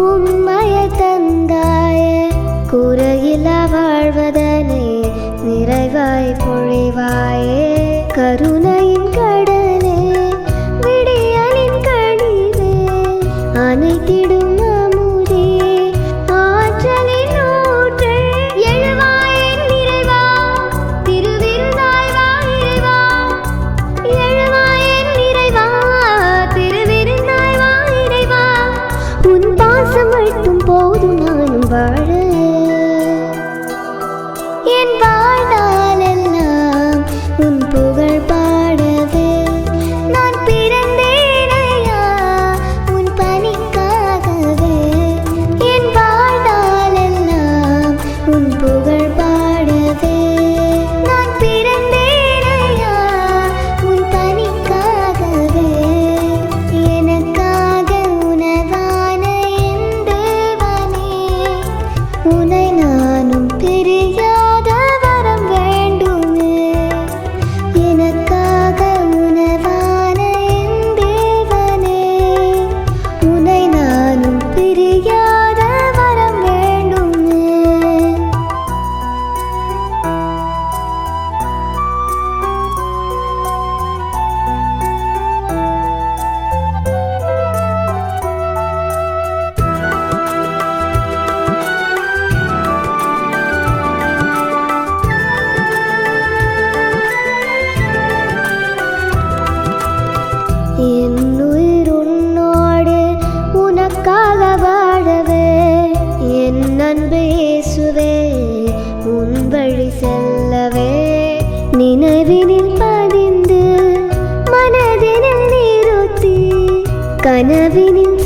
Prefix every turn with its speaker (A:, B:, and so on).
A: உம்மைய தந்தாய குறையில்லா வாழ்வதனை நிறைவாய் பொழிவாயே. கருணையின் கடலே விடியலின் கழிவே அனைத்திடும் over என் உயிர் உன்னோடு உனக்காக வாழவே என் அன்பு இயேசுவே உன் வழி செல்லவே. நினைவினில் பதிந்து மனதினில் நிறுத்தி கனவினில்